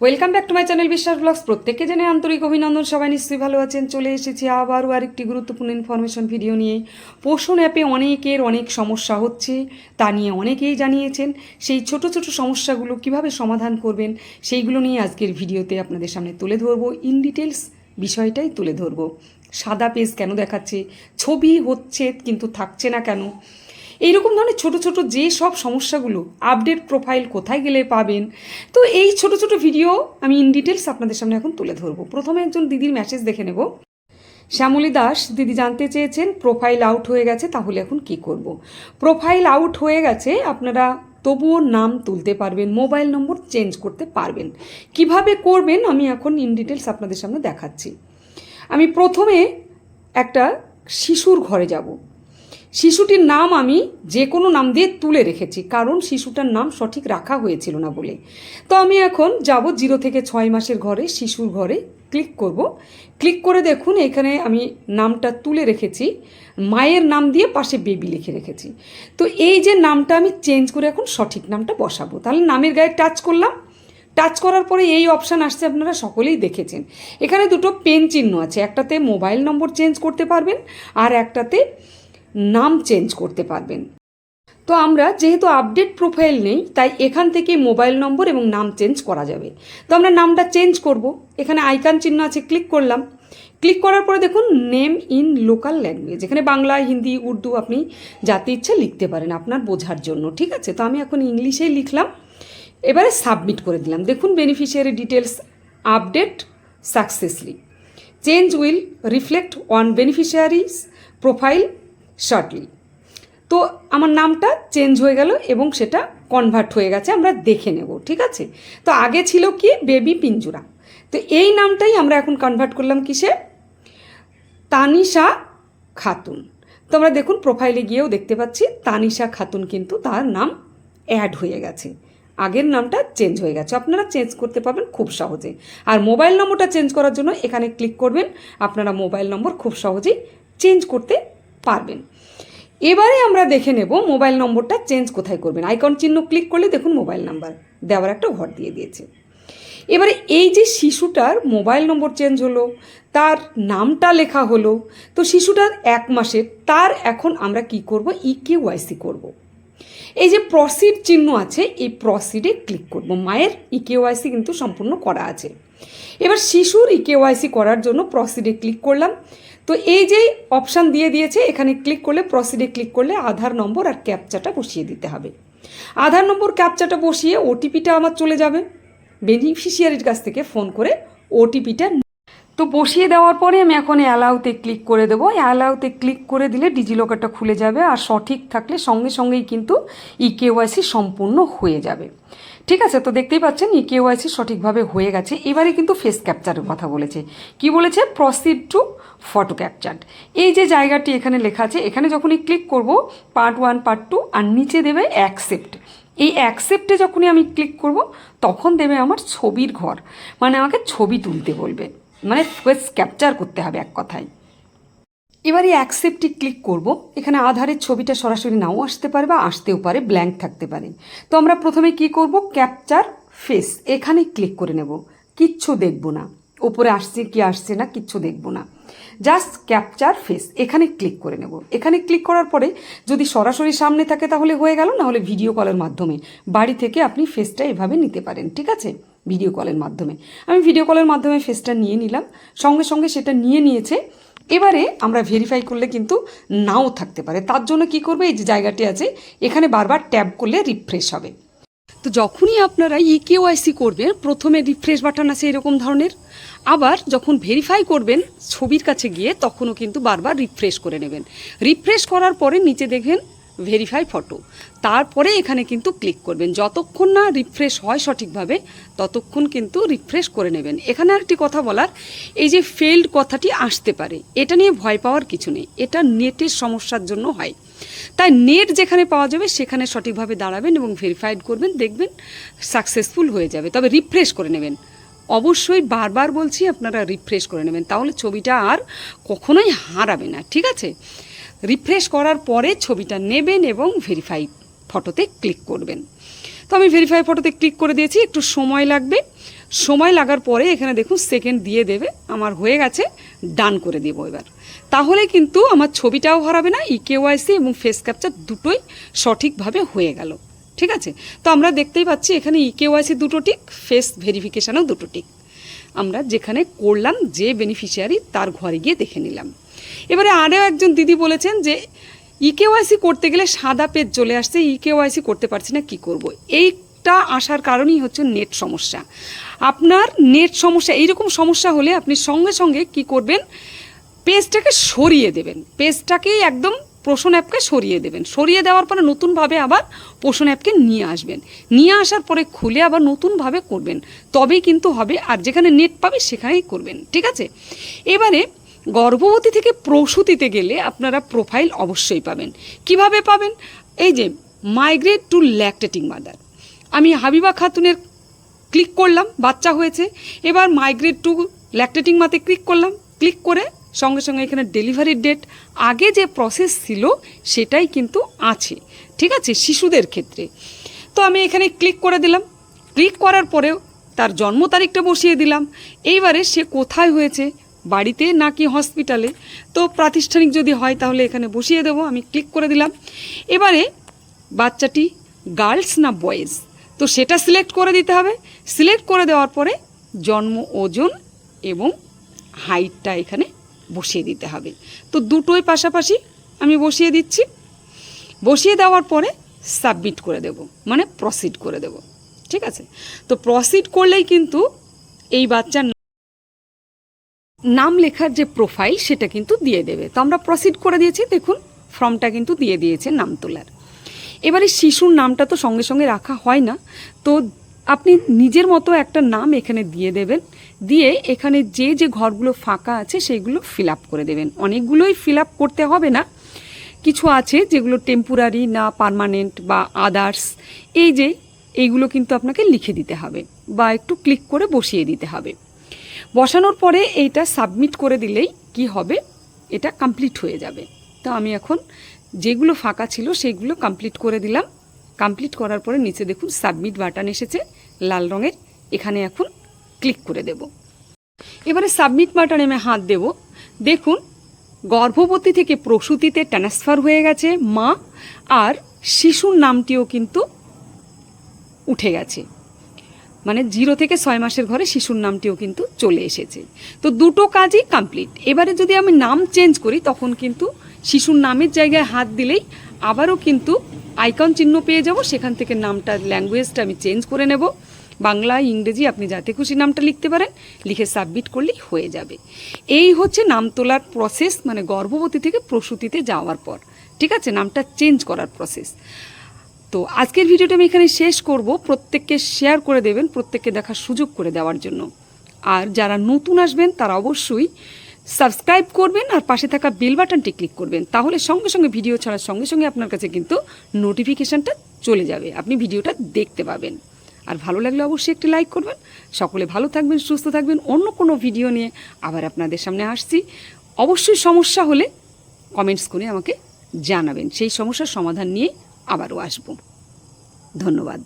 Welcome back to my channel Biswas blogs প্রত্যেককে জেনে আন্তরিক অভিনন্দন। সবাই নিশ্চয়ই ভালো আছেন। চলে এসেছি আবারও আরেকটি গুরুত্বপূর্ণ ইনফরমেশন ভিডিও নিয়ে। পোষণ অ্যাপে অনেকের অনেক সমস্যা হচ্ছে, তা নিয়ে অনেকেই জানিয়েছেন। সেই ছোট ছোট সমস্যাগুলো কীভাবে সমাধান করবেন, সেইগুলো নিয়ে আজকের ভিডিওতে আপনাদের সামনে তুলে ধরবো। ইন ডিটেলস বিষয়টাই তুলে ধরবো। সাদা পেজ কেন দেখাচ্ছে? ছবি হচ্ছে কিন্তু থাকছে না কেন? এইরকম ধরনের ছোট ছোট যে সব সমস্যাগুলো আপডেট প্রোফাইল কোথায় গেলে পাবেন। তো এই ছোট ছোট ভিডিও আমি ইন ডিটেলস আপনাদের সামনে এখন তুলে ধরবো। প্রথমে একজন দিদির মেসেজ দেখে নেব। শ্যামলী দাস, দিদি জানতে চেয়েছেন প্রোফাইল আউট হয়ে গেছে, তাহলে এখন কি করব। প্রোফাইল আউট হয়ে গেছে, আপনারা তবুও নাম তুলতে পারবেন মোবাইল নম্বর চেঞ্জ করতে পারবেন। কীভাবে করবেন আমি এখন ইন ডিটেলস আপনাদের সামনে দেখাচ্ছি। আমি প্রথমে একটা শিশুর ঘরে যাব। শিশুটির নাম আমি যে কোনো নাম দিয়ে তুলে রেখেছি, কারণ শিশুটার নাম সঠিক রাখা হয়েছিল না বলে। তো আমি এখন যাব জিরো থেকে ছয় মাসের ঘরে, শিশুর ঘরে, ক্লিক করব। ক্লিক করে দেখুন, এখানে আমি নামটা তুলে রেখেছি, মায়ের নাম দিয়ে পাশে বেবি লিখে রেখেছি। তো এই যে নামটা আমি চেঞ্জ করে এখন সঠিক নামটা বসাবো। তাহলে নামের গায়ে টাচ করলাম। টাচ করার পরে এই অপশান আসছে, আপনারা সকলেই দেখেছেন। এখানে দুটো পেন চিহ্ন আছে, একটাতে মোবাইল নম্বর চেঞ্জ করতে পারবেন, আর একটাতে নাম চেঞ্জ করতে পারবেন। তো আমরা যেহেতু আপডেট প্রোফাইল নেই, তাই এখান থেকে মোবাইল নম্বর এবং নাম চেঞ্জ করা যাবে। তো আমরা নামটা চেঞ্জ করব। এখানে আইকান চিহ্ন আছে, ক্লিক করলাম। ক্লিক করার পরে দেখুন, নেম ইন লোকাল ল্যাঙ্গুয়েজ। এখানে বাংলা, হিন্দি, উর্দু আপনি যাতে ইচ্ছা লিখতে পারেন আপনার বোঝার জন্য, ঠিক আছে? তো আমি এখন ইংলিশেই লিখলাম। এবারে সাবমিট করে দিলাম। দেখুন, beneficiary details update successfully. Change will reflect on beneficiary's profile shortly তো আমার নামটা চেঞ্জ হয়ে গেল এবং সেটা কনভার্ট হয়ে গেছে, আমরা দেখে নেব, ঠিক আছে? তো আগে ছিল কি? বেবি পিঞ্জুরা। তো এই নামটাই আমরা এখন কনভার্ট করলাম কিসে? তানিশা খাতুন। তো আমরা দেখুন প্রোফাইলে গিয়েও দেখতে পাচ্ছি, তানিশা খাতুন কিন্তু তার নাম অ্যাড হয়ে গেছে। আগের নামটা চেঞ্জ হয়ে গেছে। আপনারা চেঞ্জ করতে পারবেন খুব সহজে। আর মোবাইল নম্বরটা চেঞ্জ করার জন্য এখানে ক্লিক করবেন। আপনারা মোবাইল নম্বর খুব সহজেই চেঞ্জ করতে পারবেন। এবারে আমরা দেখে নেব মোবাইল নম্বরটা চেঞ্জ কোথায় করবেন। আইকন চিহ্ন ক্লিক করলে দেখুন মোবাইল নাম্বার দেওয়ার একটা ঘর দিয়ে দিয়েছে। এবারে এই যে শিশুটার মোবাইল নম্বর চেঞ্জ হলো, তার নামটা লেখা হলো, তো শিশুটার এক মাসের তার এখন আমরা কি করব? ই কে ওয়াইসি করব। এই যে প্রসিড চিহ্ন আছে, এই প্রসিডে ক্লিক করব। মায়ের ই কেওয়াইসি কিন্তু সম্পূর্ণ করা আছে। এবার শিশুর ই কেওয়াইসি করার জন্য প্রসিডে ক্লিক করলাম। তো এই যে অপশান দিয়ে দিয়েছে, এখানে ক্লিক করলে প্রসিডে ক্লিক করলে আধার নম্বর আর ক্যাপচাটা বসিয়ে দিতে হবে। আধার নম্বর ক্যাপচাটা বসিয়ে ওটিপিটা আমার চলে যাবে। বেনিফিশিয়ারির কাছ থেকে ফোন করে ওটিপিটা তো বসিয়ে দেওয়ার পরে আমি এখন অ্যালাউতে ক্লিক করে দেবো। অ্যালাউতে ক্লিক করে দিলে ডিজিলকারটা খুলে যাবে আর সঠিক থাকলে সঙ্গে সঙ্গেই কিন্তু ই কেওয়াইসি সম্পূর্ণ হয়ে যাবে। ঠিক আছে? তো দেখতেই পাচ্ছেন ই কেওয়াইসি সঠিকভাবে হয়ে গেছে। এবারে কিন্তু ফেস ক্যাপচারের কথা বলেছে। কি বলেছে? প্রসিড টু ফটো ক্যাপচার এই যে জায়গাটি এখানে লেখা আছে, এখানে যখনই ক্লিক করব পার্ট ওয়ান পার্ট টু আর নিচে দেবে অ্যাকসেপ্ট এই অ্যাকসেপ্টে যখনই আমি ক্লিক করব, তখন দেবে আমার ছবির ঘর। মানে আমাকে ছবি তুলতে বলবে। মানে ফেস ক্যাপচার করতে হবে এক কথায়। এবারে অ্যাকসেপ্টে ক্লিক করব। এখানে আধারের ছবিটা সরাসরি নাও আসতে পারে বা আসতেও পারে ব্ল্যাঙ্ক থাকতে পারে। তো আমরা প্রথমে কি করব? ক্যাপচার ফেস এখানে ক্লিক করে নেব। কিচ্ছু দেখব না। ওপরে আসছে কি আসছে না, কিচ্ছু দেখব না। জাস্ট ক্যাপচার ফেস এখানে ক্লিক করে নেব। এখানে ক্লিক করার পরে যদি সরাসরি সামনে থাকে তাহলে হয়ে গেল, না হলে ভিডিও কলের মাধ্যমে। বাড়ি থেকে আপনি ফেসটা এভাবে নিতে পারেন, ঠিক আছে? ভিডিও কলের মাধ্যমে। আমি ভিডিও কলের মাধ্যমে ফেসটা নিয়ে নিলাম। সঙ্গে সঙ্গে সেটা নিয়ে নিয়েছে। এবারে আমরা ভেরিফাই করলে কিন্তু নাও থাকতে পারে। তার জন্য কি করবে? এই যে জায়গাটি আছে, এখানে বারবার ট্যাব করলে রিফ্রেশ হবে। তো যখনই আপনারা ই কেওয়াইসি করবেন, প্রথমে রিফ্রেশ বাটন আছে এরকম ধরনের। আবার যখন ভেরিফাই করবেন ছবির কাছে গিয়ে, তখনও কিন্তু বারবার রিফ্রেশ করে নেবেন। রিফ্রেশ করার পরে নিচে দেখবেন ভেরিফাই ফটো তারপরে এখানে কিন্তু ক্লিক করবেন। যতক্ষণ না রিফ্রেশ হয় সঠিকভাবে, ততক্ষণ কিন্তু রিফ্রেশ করে নেবেন। এখানে একটি কথা বলার, এই যে ফেল্ড কথাটি আসতে পারে, এটা নিয়ে ভয় পাওয়ার কিছু নেই। এটা নেটের সমস্যার জন্য হয়। তাই নেট যেখানে পাওয়া যাবে, সেখানে সঠিকভাবে দাঁড়াবেন এবং ভেরিফাইড করবেন, দেখবেন সাকসেসফুল হয়ে যাবে। তবে রিফ্রেশ করে নেবেন। অবশ্যই বারবার বলছি, আপনারা রিফ্রেশ করে নেবেন। তাহলে ছবিটা আর কখনোই হারাবে না। ঠিক আছে? রিফ্রেশ করার পরে ছবিটা নেবেন এবং ভেরিফাই ফটোতে ক্লিক করবেন। তো আমি ভেরিফাই ফটোতে ক্লিক করে দিয়েছি, একটু সময় লাগবে। সময় লাগার পরে এখানে দেখুন সেকেন্ড দিয়ে দেবে, আমার হয়ে গেছে ডান করে দেবো এবার। তাহলে কিন্তু আমার ছবিটাও হারাবে না ই কেওয়াইসি এবং ফেস ক্যাপচার দুটোই সঠিকভাবে হয়ে গেল। ঠিক আছে? তো আমরা দেখতেই পাচ্ছি এখানে ই কেওয়াইসি দুটো টিক ফেস ভেরিফিকেশানও দুটো টিক আমরা যেখানে করলাম যে বেনিফিশিয়ারি তার ঘরে গিয়ে দেখে নিলাম। এবারে আরও একজন দিদি বলেছেন যে ইকেওয়াইসি করতে গেলে সাদা পেজ চলে আসছে ইকেওয়াইসি করতে পারছি না, কি করব। এইটা আসার কারণই হচ্ছে নেট সমস্যা। আপনার নেট সমস্যা, এইরকম সমস্যা হলে আপনি সঙ্গে সঙ্গে কি করবেন? পেজটাকে সরিয়ে দেবেন। পেজটাকেই একদম পোষণ অ্যাপকে সরিয়ে দেবেন। সরিয়ে দেওয়ার পরে নতুনভাবে আবার পোষণ অ্যাপকে নিয়ে আসবেন। নিয়ে আসার পরে খুলে আবার নতুনভাবে করবেন। তবেই কিন্তু হবে, আর যেখানে নেট পাবে সেখানেই করবেন। ঠিক আছে? এবারে গর্ভবতী থেকে প্রসূতিতে গেলে আপনারা প্রোফাইল অবশ্যই পাবেন। কীভাবে পাবেন? এই যে মাইগ্রেট টু ল্যাকটেটিং মাদার আমি হাবিবা খাতুনের ক্লিক করলাম, বাচ্চা হয়েছে। এবার মাইগ্রেট টু ল্যাকটেটিং মাতে ক্লিক করলাম। ক্লিক করে সঙ্গে সঙ্গে এখানে ডেলিভারির ডেট আগে যে প্রসেস ছিল, সেটাই কিন্তু আছে। ঠিক আছে? শিশুদের ক্ষেত্রে। তো আমি এখানে ক্লিক করে দিলাম। ক্লিক করার পরেও তার জন্ম তারিখটা বসিয়ে দিলাম। এইবারে সে কোথায় হয়েছে? বাড়িতে নাকি হসপিটালে? তো প্রাতিষ্ঠানিক যদি হয় তাহলে এখানে বসিয়ে দেবো, আমি ক্লিক করে দিলাম। এবারে বাচ্চাটি গার্লস না বয়েজ? তো সেটা সিলেক্ট করে দিতে হবে। সিলেক্ট করে দেওয়ার পরে জন্ম, ওজন এবং হাইটটা এখানে বসিয়ে দিতে হবে। তো দুটোই পাশাপাশি আমি বসিয়ে দিচ্ছি। বসিয়ে দেওয়ার পরে সাবমিট করে দেব মানে প্রসিড করে দেব। ঠিক আছে? তো প্রসিড করলেই কিন্তু এই বাচ্চার নাম লেখার যে প্রোফাইল সেটা কিন্তু দিয়ে দেবে। তো আমরা প্রসিড করে দিয়েছি, দেখুন ফর্মটা কিন্তু দিয়ে দিয়েছে নাম তোলার। এবারে শিশুর নামটা তো সঙ্গে সঙ্গে রাখা হয় না। তো আপনি নিজের মতো একটা নাম এখানে দিয়ে দেবেন, দিয়ে এখানে যে যে ঘরগুলো ফাঁকা আছে সেইগুলো ফিল আপ করে দেবেন। অনেকগুলোই ফিল আপ করতে হবে না। কিছু আছে যেগুলো টেম্পোরারি না পার্মানেন্ট বা আদার্স এই যে, এইগুলো কিন্তু আপনাকে লিখে দিতে হবে বা একটু ক্লিক করে বসিয়ে দিতে হবে। বসানোর পরে এইটা সাবমিট করে দিলেই কি হবে? এটা কমপ্লিট হয়ে যাবে। তো আমি এখন যেগুলো ফাঁকা ছিল সেইগুলো কমপ্লিট করে দিলাম। কমপ্লিট করার পরে নিচে দেখুন সাবমিট বাটন এসেছে, লাল রঙের। এখানে এখন ক্লিক করে দেব। এবারে সাবমিট বাটনে আমি হাত দেব। দেখুন, গর্ভবতী থেকে প্রসূতিতে ট্রান্সফার হয়ে গেছে মা, আর শিশুর নামটিও কিন্তু উঠে গেছে। মানে জিরো থেকে ছয় মাসের ঘরে শিশুর নামটিও কিন্তু চলে এসেছে। তো দুটো কাজই কমপ্লিট এবারে যদি আমি নাম চেঞ্জ করি, তখন কিন্তু শিশুর নামের জায়গায় হাত দিলেই আবারও কিন্তু আইকন চিহ্ন পেয়ে যাব। সেখান থেকে নামটা ল্যাঙ্গুয়েজটা আমি চেঞ্জ করে নেব। বাংলা, ইংরেজি, আপনি যাতে খুশি নামটা লিখতে পারেন। লিখে সাবমিট করলেই হয়ে যাবে। এই হচ্ছে নাম তোলার প্রসেস মানে গর্ভবতী থেকে প্রসূতিতে যাওয়ার পর। ঠিক আছে? নামটা চেঞ্জ করার প্রসেস তো আজকের ভিডিওটা আমি এখানে শেষ করব। প্রত্যেককে শেয়ার করে দেবেন, প্রত্যেককে দেখার সুযোগ করে দেওয়ার জন্য। আর যারা নতুন আসবেন, তারা অবশ্যই সাবস্ক্রাইব করবেন আর পাশে থাকা বেল বাটনটি ক্লিক করবেন। তাহলে সঙ্গে সঙ্গে ভিডিও ছাড়ার সঙ্গে সঙ্গে আপনার কাছে কিন্তু নোটিফিকেশানটা চলে যাবে। আপনি ভিডিওটা দেখতে পাবেন। আর ভালো লাগলে অবশ্যই একটি লাইক করবেন। সকলে ভালো থাকবেন, সুস্থ থাকবেন। অন্য কোনো ভিডিও নিয়ে আবার আপনাদের সামনে আসছি। অবশ্যই সমস্যা হলে কমেন্টস করে আমাকে জানাবেন। সেই সমস্যার সমাধান নিয়ে আবারও আসব। ধন্যবাদ।